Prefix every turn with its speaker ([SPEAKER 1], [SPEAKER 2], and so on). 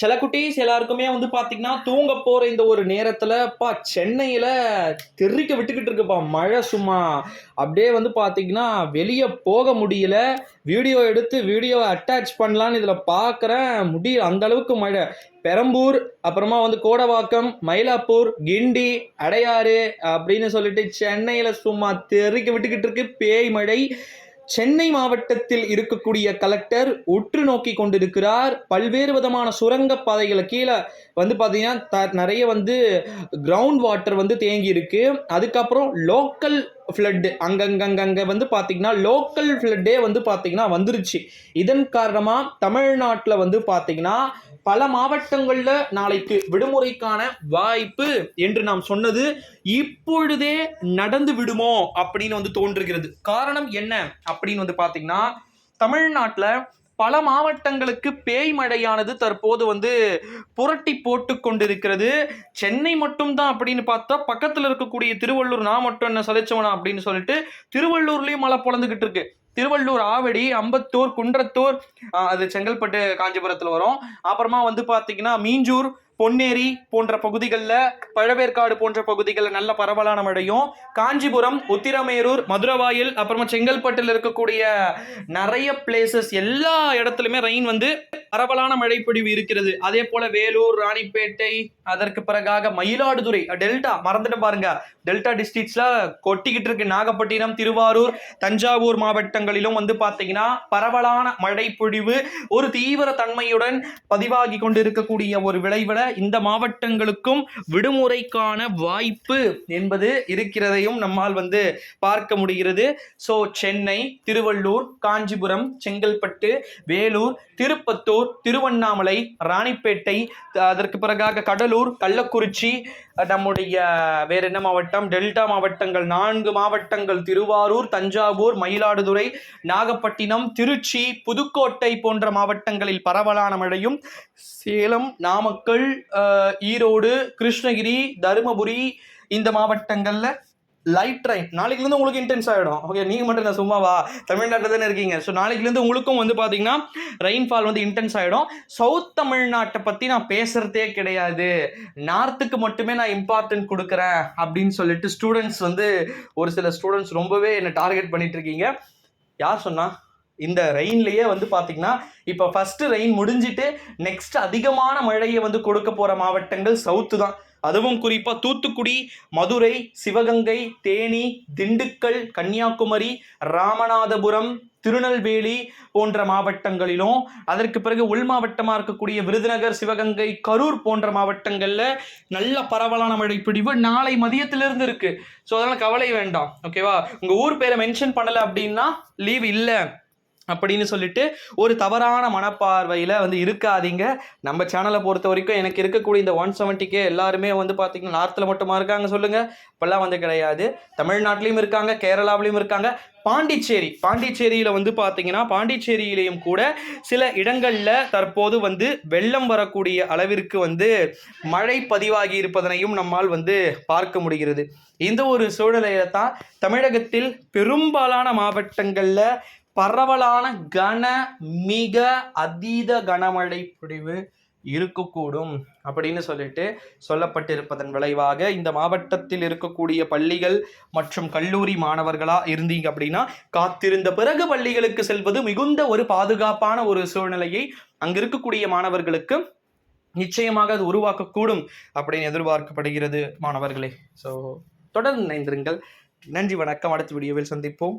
[SPEAKER 1] சில குட்டீஸ் எல்லாருக்குமே வந்து பார்த்தீங்கன்னா தூங்க போகிற இந்த ஒரு நேரத்தில் பா சென்னையில் தெறிக்க விட்டுக்கிட்டு இருக்குப்பா மழை சும்மா. அப்படியே வந்து பார்த்தீங்கன்னா வெளியே போக முடியல. வீடியோ எடுத்து வீடியோ அட்டாச் பண்ணலான்னு இதில் பார்க்குறேன் முடியல அந்த அளவுக்கு மழை. பெரம்பூர் அப்புறமா வந்து கோடவாக்கம் மயிலாப்பூர் கிண்டி அடையாறு அப்படின்னு சொல்லிட்டு சென்னையில் சும்மா தெறிக்க விட்டுக்கிட்டு இருக்கு பேய் மழை. சென்னை மாவட்டத்தில் இருக்கக்கூடிய கலெக்டர் உற்று நோக்கி கொண்டிருக்கிறார். பல்வேறு விதமான சுரங்க பாதைகளை கீழே வந்து பார்த்தீங்கன்னா த நிறைய வந்து கிரவுண்ட் வாட்டர் வந்து தேங்கி இருக்கு. அதுக்கப்புறம் லோக்கல் ஃப்ளட்டு அங்கங்கங்கங்கே வந்து பார்த்தீங்கன்னா லோக்கல் ஃப்ளட்டே வந்து பார்த்தீங்கன்னா வந்துருச்சு. இதன் காரணமாக தமிழ்நாட்டில் வந்து பார்த்தீங்கன்னா பல மாவட்டங்களில் நாளைக்கு விடுமுறைக்கான வாய்ப்பு என்று நாம் சொன்னது இப்பொழுதே நடந்து விடுமோ அப்படின்னு வந்து தோன்றுகிறது. காரணம் என்ன அப்படின்னு வந்து பார்த்தீங்கன்னா தமிழ்நாட்டில் பல மாவட்டங்களுக்கு பேய் மழையானது தற்போது வந்து புரட்டி போட்டு கொண்டிருக்கிறது. சென்னை மட்டும்தான் அப்படின்னு பார்த்தா பக்கத்தில் இருக்கக்கூடிய திருவள்ளூர் நான் மட்டும் என்ன சலிச்சவனா அப்படின்னு சொல்லிட்டு திருவள்ளூர்லேயும் மழை பொழந்துக்கிட்டு இருக்கு. திருவள்ளூர் ஆவடி அம்பத்தூர் குன்றத்தூர் அது செங்கல்பட்டு காஞ்சிபுரத்தில் வரும். அப்புறமா வந்து பார்த்தீங்கன்னா மீஞ்சூர் பொன்னேரி போன்ற பகுதிகளில் பழவேற்காடு போன்ற பகுதிகளில் நல்ல பரவலான மழையும் காஞ்சிபுரம் உத்திரமேரூர் மதுரவாயில் அப்புறமா செங்கல்பட்டில் இருக்கக்கூடிய நிறைய பிளேசஸ் எல்லா இடத்துலையுமே ரெயின் வந்து பரவலான மழைப்பொழிவு இருக்கிறது. அதே போல வேலூர் ராணிப்பேட்டை அதற்கு பிறகாக மயிலாடுதுறை டெல்டா மறந்துட்டு பாருங்க. டெல்டா டிஸ்ட்ரிக்ட்ஸ்ல கொட்டிக்கிட்டு இருக்கு. நாகப்பட்டினம் திருவாரூர் தஞ்சாவூர் மாவட்டங்களிலும் வந்து பார்த்தீங்கன்னா பரவலான மழை பொழிவு ஒரு தீவிர தன்மையுடன் பதிவாகி கொண்டிருக்கக்கூடிய ஒரு விளைவில் இந்த மாவட்டங்களுக்கும் விடுமுறைக்கான வாய்ப்பு என்பது இருக்கிறதையும் நம்மால் வந்து பார்க்க முடிகிறது. ஸோ சென்னை திருவள்ளூர் காஞ்சிபுரம் செங்கல்பட்டு வேலூர் திருப்பத்தூர் திருவண்ணாமலை ராணிப்பேட்டை அதற்கு பிறகாக கடலூர் கள்ளக்குறிச்சி நம்முடைய வேற என்ன மாவட்டம்? டெல்டா மாவட்டங்கள் நான்கு மாவட்டங்கள் திருவாரூர் தஞ்சாவூர் மயிலாடுதுறை நாகப்பட்டினம் திருச்சி புதுக்கோட்டை போன்ற மாவட்டங்களில் பரவலான மழையும் சேலம் நாமக்கல் ஈரோடு கிருஷ்ணகிரி தருமபுரி இந்த மாவட்டங்களில் லைட் ட்ரெயின் நாளைக்குலேருந்து உங்களுக்கு இன்டென்ஸ் ஆகிடும் ஓகே நீங்கள் மட்டும் நான் சும்மாவா தமிழ்நாட்டில் தானே இருக்கீங்க. ஸோ நாளைக்குலேருந்து உங்களுக்கும் வந்து பார்த்தீங்கன்னா ரெயின்ஃபால் வந்து இன்டென்ஸ் ஆகிடும் சவுத் தமிழ்நாட்டை பற்றி நான் பேசுகிறதே கிடையாது. நார்த்துக்கு மட்டுமே நான் இம்பார்ட்டன்ட் கொடுக்குறேன் அப்படின்னு சொல்லிட்டு ஸ்டூடெண்ட்ஸ் வந்து ஒரு சில ஸ்டூடெண்ட்ஸ் ரொம்பவே என்னை டார்கெட் பண்ணிட்டு இருக்கீங்க. யார் சொன்னா? இந்த ரெயின்லேயே வந்து பார்த்தீங்கன்னா இப்போ ஃபஸ்ட்டு ரெயின் முடிஞ்சிட்டு நெக்ஸ்ட் அதிகமான மழையை வந்து கொடுக்க போகிற மாவட்டங்கள் சவுத்து தான். அதுவும் குறிப்பாக தூத்துக்குடி மதுரை சிவகங்கை தேனி திண்டுக்கல் கன்னியாகுமரி ராமநாதபுரம் திருநெல்வேலி போன்ற மாவட்டங்களிலும் அதற்கு பிறகு உள் மாவட்டமாக இருக்கக்கூடிய விருதுநகர் சிவகங்கை கரூர் போன்ற மாவட்டங்களில் நல்ல பரவலான மழை பிடிவு நாளை மதியத்திலிருந்து இருக்குது ஸோ அதனால் கவலை வேண்டாம். ஓகேவா உங்கள் ஊர் பேரை மென்ஷன் பண்ணலை அப்படின்னா லீவ் இல்லை. அப்படின்னு சொல்லிட்டு ஒரு தவறான மனப்பார்வையில் வந்து இருக்காதீங்க. நம்ம சேனலை பொறுத்த வரைக்கும் எனக்கு இருக்கக்கூடிய இந்த ஒன் செவன்ட்டிக்கே எல்லாருமே வந்து பார்த்திங்கன்னா நார்த்தில் மட்டுமா இருக்காங்க சொல்லுங்கள் இப்போல்லாம் வந்து கிடையாது. தமிழ்நாட்டிலையும் இருக்காங்க கேரளாவிலையும் இருக்காங்க. பாண்டிச்சேரி பாண்டிச்சேரியில் வந்து பார்த்தீங்கன்னா பாண்டிச்சேரியிலையும் கூட சில இடங்களில் தற்போது வந்து வெள்ளம் வரக்கூடிய அளவிற்கு வந்து மழை பதிவாகி இருப்பதனையும் நம்மால் வந்து பார்க்க முடிகிறது. இந்த ஒரு சூழ்நிலையில தான் தமிழகத்தில் பெரும்பாலான மாவட்டங்களில் பரவலான கன மிக அதீத கனமழை பொழிவு இருக்கக்கூடும் அப்படின்னு சொல்லிட்டு சொல்லப்பட்டிருப்பதன் விளைவாக இந்த மாவட்டத்தில் இருக்கக்கூடிய பள்ளிகள் மற்றும் கல்லூரி மாணவர்களா இருந்தீங்க அப்படின்னா காத்திருந்த பிறகு பள்ளிகளுக்கு செல்வது மிகுந்த ஒரு பாதுகாப்பான ஒரு சூழ்நிலையை அங்கிருக்கக்கூடிய மாணவர்களுக்கு நிச்சயமாக அது உருவாக்கக்கூடும் அப்படின்னு எதிர்பார்க்கப்படுகிறது மாணவர்களே. ஸோ தொடர்ந்து இணைந்திருங்கள். நன்றி வணக்கம். அடுத்த வீடியோவில் சந்திப்போம்.